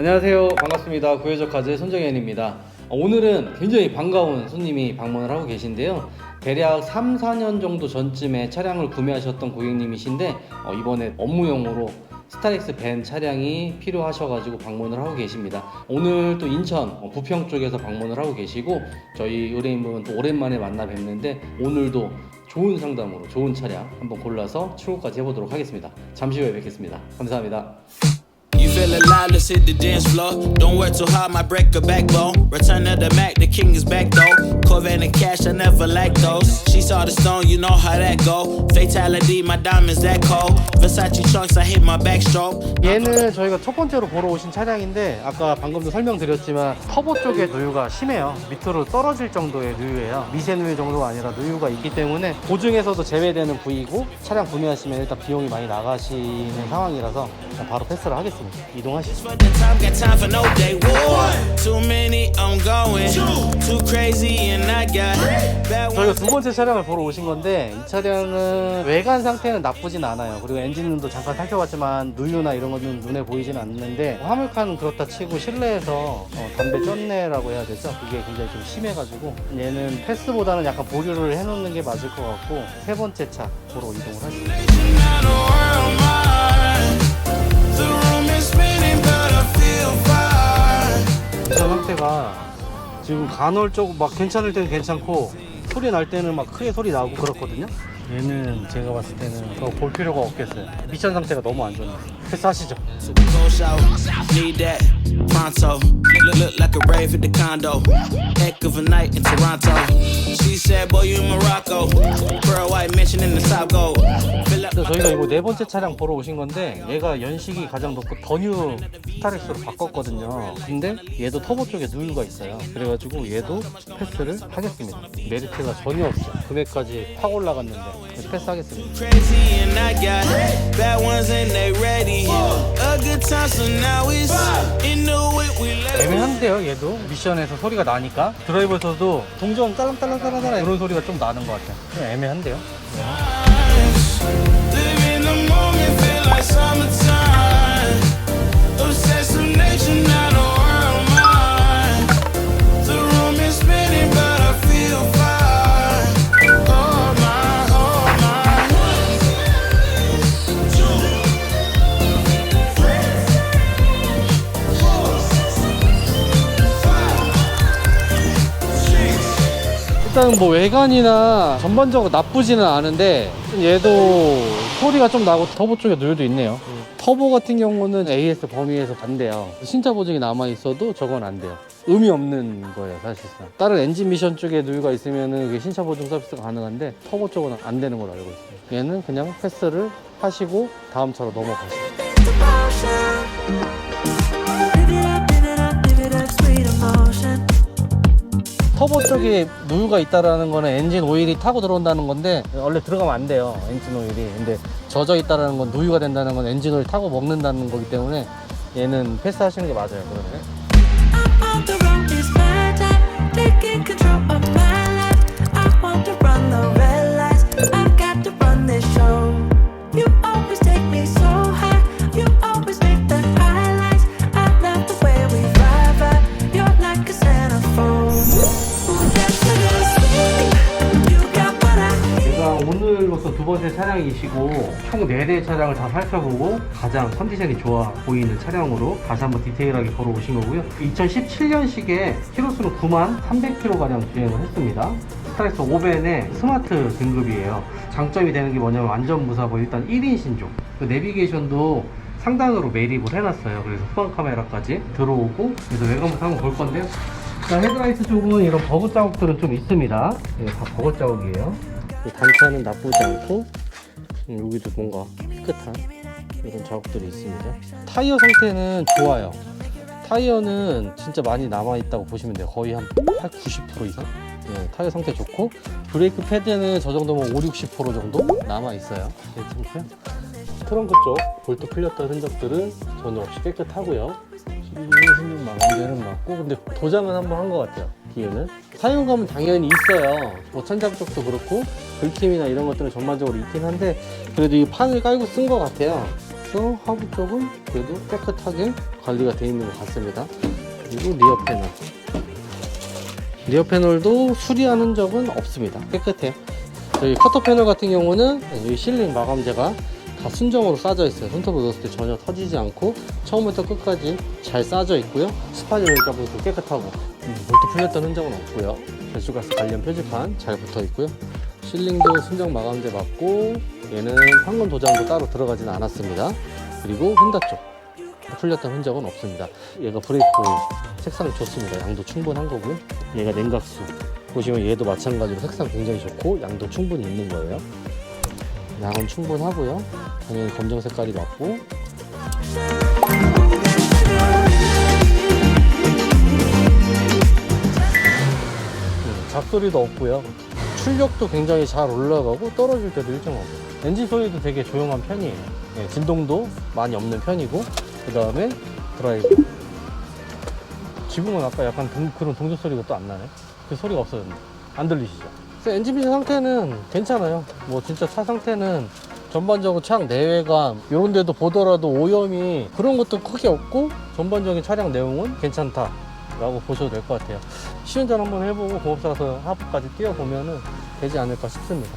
안녕하세요. 반갑습니다. 구해적 카즈 손정현입니다. 어, 오늘은 굉장히 반가운 손님이 방문을 하고 계신데요. 대략 3, 4년 정도 전쯤에 차량을 구매하셨던 고객님이신데 어, 이번에 업무용으로 스타렉스 밴 차량이 필요하셔가지고 방문을 하고 계십니다. 오늘 또 인천 어, 부평 쪽에서 방문을 하고 계시고 저희 의뢰인분 또 오랜만에 만나 뵙는데 오늘도 좋은 상담으로 좋은 차량 한번 골라서 출고까지 해보도록 하겠습니다. 잠시 후에 뵙겠습니다. 감사합니다. Feel alive, let's hit the dance floor. Don't work too hard, might break a backbone. Return of the Mac, the king is back though. Corvette and cash, I never lack those. She saw the stone, you know how that go. Fatality, my diamonds that cold. Versace trunks, I hit my backstroke. 얘는 저희가 첫 번째로 보러 오신 차량인데 아까 방금도 설명드렸지만 터보 쪽에 누유가 심해요 밑으로 떨어질 정도의 누유예요 미세 누유 정도가 아니라 누유가 있기 때문에 보증에서도 제외되는 부위고 차량 구매하시면 일단 비용이 많이 나가시는 상황이라서 그냥 바로 패스를 하겠습니다 이동하시죠 For the time, got time for no day. War. Too many, I'm going. Too crazy, and I got bad 저희가. 두 번째 차량을 보러 오신 건데 이 차량은 외관 상태는 나쁘진 않아요 그리고 엔진도 잠깐 살펴봤지만 누유나 이런 거는 눈에 보이진 않는데 화물칸은 그렇다 치고 실내에서 어, 담배 쩐내라고 해야 되죠 그게 굉장히 좀 심해가지고 얘는 패스보다는 약간 보류를 해놓는 게 맞을 것 같고 세 번째 차 보러 이동을. 차 상태가 지금 간헐적 막 괜찮을 때는 괜찮고 소리 날 때는 막 크게 소리 나고 그렇거든요. 얘는 제가 봤을 때는 더 볼 필요가 없겠어요. 미션 상태가 너무 안 좋네. 패스하시죠. So we gon' shout, need that pronto. Look, look like a rave at the condo. Heck of a night in Toronto. She said, Boy, you in Morocco. Pearl white mention in the top gold. Fill up 근데 저희가 이거 네 번째 차량 보러 오신 건데 얘가 연식이 가장 높고 더뉴 스타렉스로 바꿨거든요. 근데 얘도 터보 쪽에 누유가 있어요. 그래가지고 얘도 패스를 하겠습니다. 메리트가 전혀 없죠. 금액까지 확 올라갔는데 패스하겠습니다. 애매한데요 얘도 미션에서 소리가 나니까 드라이버에서도 동전 딸랑딸랑딸랑딸랑 이런 소리가 좀 나는 것 같아요 좀 애매한데요 live 일단 뭐 외관이나 전반적으로 나쁘지는 않은데 얘도 소리가 좀 나고 터보 쪽에 누유도 있네요. 터보 같은 경우는 AS 범위에서 반대요. 신차 보증이 남아 있어도 저건 안 돼요. 의미 없는 거예요 사실상. 다른 엔진 미션 쪽에 누유가 있으면은 그게 신차 보증 서비스가 가능한데 터보 쪽은 안 되는 걸로 알고 있어요 얘는 그냥 패스를 하시고 다음 차로 넘어가시죠 터보 쪽에 누유가 있다라는 거는 엔진 오일이 타고 들어온다는 건데 원래 들어가면 안 돼요 엔진 오일이. 근데 젖어 있다라는 건 누유가 된다는 건 엔진 오일 타고 먹는다는 거기 때문에 얘는 패스하시는 게 맞아요 그러면 오늘로서 두 번째 차량이시고 총 4대 차량을 다 살펴보고 가장 컨디션이 좋아 보이는 차량으로 다시 한번 디테일하게 보러 오신 거고요. 2017년식에 키로수는 9만 300km가량 주행을 했습니다. 스타렉스 5벤의 스마트 등급이에요. 장점이 되는 게 뭐냐면 완전 무사고 일단 1인 신조 그 내비게이션도 상단으로 매립을 해놨어요. 그래서 후방 카메라까지 들어오고 그래서 외관부터 한번 볼 건데요. 자, 헤드라이트 쪽은 이런 버그 자국들은 좀 있습니다. 네, 다 버그 자국이에요 단차는 나쁘지 않고 음, 여기도 뭔가 깨끗한 이런 자국들이 있습니다. 타이어 상태는 좋아요. 타이어는 진짜 많이 남아 있다고 보시면 돼요. 거의 한 8, 90% 이상? 네, 타이어 상태 좋고 브레이크 패드는 저 정도면 5, 60% 정도 남아 있어요. 괜찮고요. 트렁크 쪽 볼트 풀렸던 흔적들은 전혀 없이 깨끗하고요. 신는 마감되는 맞고 근데 도장은 한번 한 것 같아요 뒤에는 사용감은 당연히 있어요 뭐 천장 쪽도 그렇고 긁힘이나 이런 것들은 전반적으로 있긴 한데 그래도 이 판을 깔고 쓴 것 같아요 비해서 하부 쪽은 그래도 깨끗하게 관리가 되어 있는 것 같습니다. 그리고 리어 패널. 리어 패널도 수리한 흔적은 없습니다. 깨끗해요. 저희 커터 패널 같은 경우는 여기 실링 마감재가 다 순정으로 싸져 있어요. 손톱을 넣었을 때 전혀 터지지 않고 처음부터 끝까지 잘 싸져 있고요. 스파이럴 자국도 깨끗하고 음, 볼트 풀렸던 흔적은 없고요. 배수가스 관련 표지판 잘 붙어 있고요. 실링도 순정 마감재 맞고 얘는 황금 도장도 따로 들어가진 않았습니다. 그리고 휀다 쪽 풀렸던 흔적은 없습니다. 얘가 브레이크 색상 좋습니다. 양도 충분한 거고요. 얘가 냉각수 보시면 얘도 마찬가지로 색상 굉장히 좋고 양도 충분히 있는 거예요. 양은 충분하고요. 당연히 검정 색깔이 맞고 음, 잡소리도 없고요. 출력도 굉장히 잘 올라가고 떨어질 때도 일정하고 엔진 소리도 되게 조용한 편이에요. 예, 진동도 많이 없는 편이고 그 다음에 드라이브 지붕은 아까 약간 동- 그런 동조 소리가 또 안 나네. 그 소리가 없어졌네. 안 들리시죠? 그래서 엔진 비즈 상태는 괜찮아요. 뭐 진짜 차 상태는 전반적으로 차량 내외감 이런 데도 보더라도 오염이 그런 것도 크게 없고 전반적인 차량 내용은 괜찮다. 라고 보셔도 될 것 같아요. 시운전 한번 해보고 공업사 가서 하부까지 뛰어보면 은 되지 않을까 싶습니다.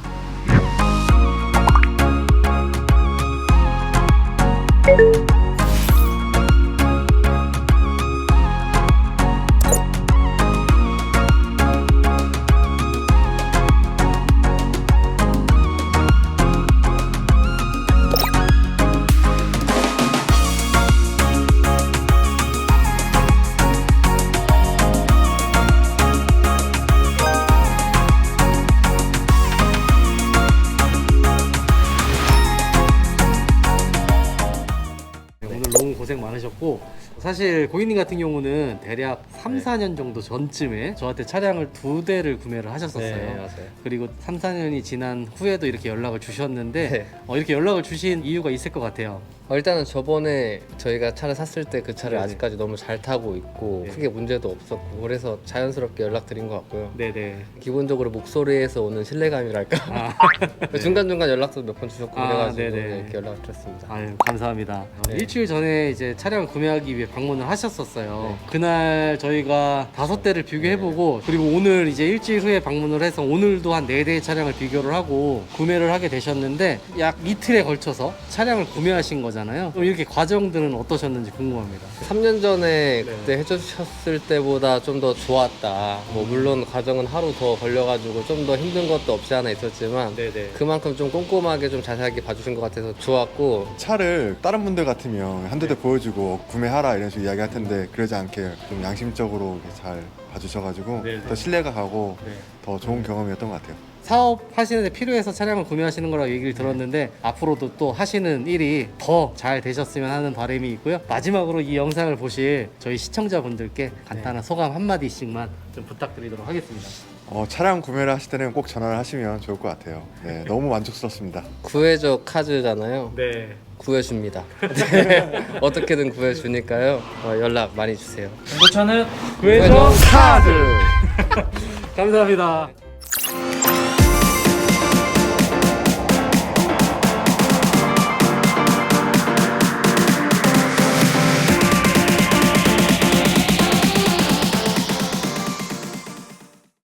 사실 고객님 같은 경우는 대략 3, 4년 정도 전쯤에 저한테 차량을 두 대를 구매를 하셨었어요. 네, 맞아요. 그리고 3, 4년이 지난 후에도 이렇게 연락을 주셨는데 네. 어, 이렇게 연락을 주신 이유가 있을 것 같아요. 어, 일단은 저번에 저희가 차를 샀을 때 그 차를 네네. 아직까지 너무 잘 타고 있고 네. 크게 문제도 없었고 그래서 자연스럽게 연락드린 것 같고요. 네네. 기본적으로 목소리에서 오는 신뢰감이랄까 아, 중간중간 연락도 몇 번 주셨고 아, 그래가지고 네네. 이렇게 연락을 드렸습니다. 아유 감사합니다. 어, 네. 일주일 전에 이제 차량 구매하기 위해 방문을 하셨었어요. 네. 그날 저희가 다섯 대를 비교해보고 그리고 오늘 이제 일주일 후에 방문을 해서 오늘도 한 네 대의 차량을 비교를 하고 구매를 하게 되셨는데 약 이틀에 걸쳐서 차량을 구매하신 거잖아요. 그럼 이렇게 과정들은 어떠셨는지 궁금합니다. 3년 전에 네. 그때 해주셨을 때보다 좀 더 좋았다. 뭐 물론 과정은 하루 더 걸려가지고 좀 더 힘든 것도 없지 않아 있었지만 네네. 그만큼 좀 꼼꼼하게 좀 자세하게 봐주신 것 같아서 좋았고 차를 다른 분들 같으면 한두 대 보여주고 구매하라 이런 식으로 이야기할 텐데 그러지 않게 좀 양심적으로 잘 봐주셔가지고 네, 네. 더 신뢰가 가고 네. 더 좋은 경험이었던 것 같아요. 사업 하시는데 필요해서 차량을 구매하시는 거라고 얘기를 들었는데 앞으로도 또 하시는 일이 더 잘 되셨으면 하는 바람이 있고요. 마지막으로 이 영상을 보실 저희 시청자분들께 간단한 소감 한마디씩만 좀 부탁드리도록 하겠습니다. 어, 차량 구매를 하실 때는 꼭 전화를 하시면 좋을 것 같아요. 네, 너무 만족스럽습니다. 구해적 카즈잖아요. 네. 구해줍니다. 네. 어떻게든 구해주니까요. 어, 연락 많이 주세요. 정보차는 구해줘 카즈! 감사합니다.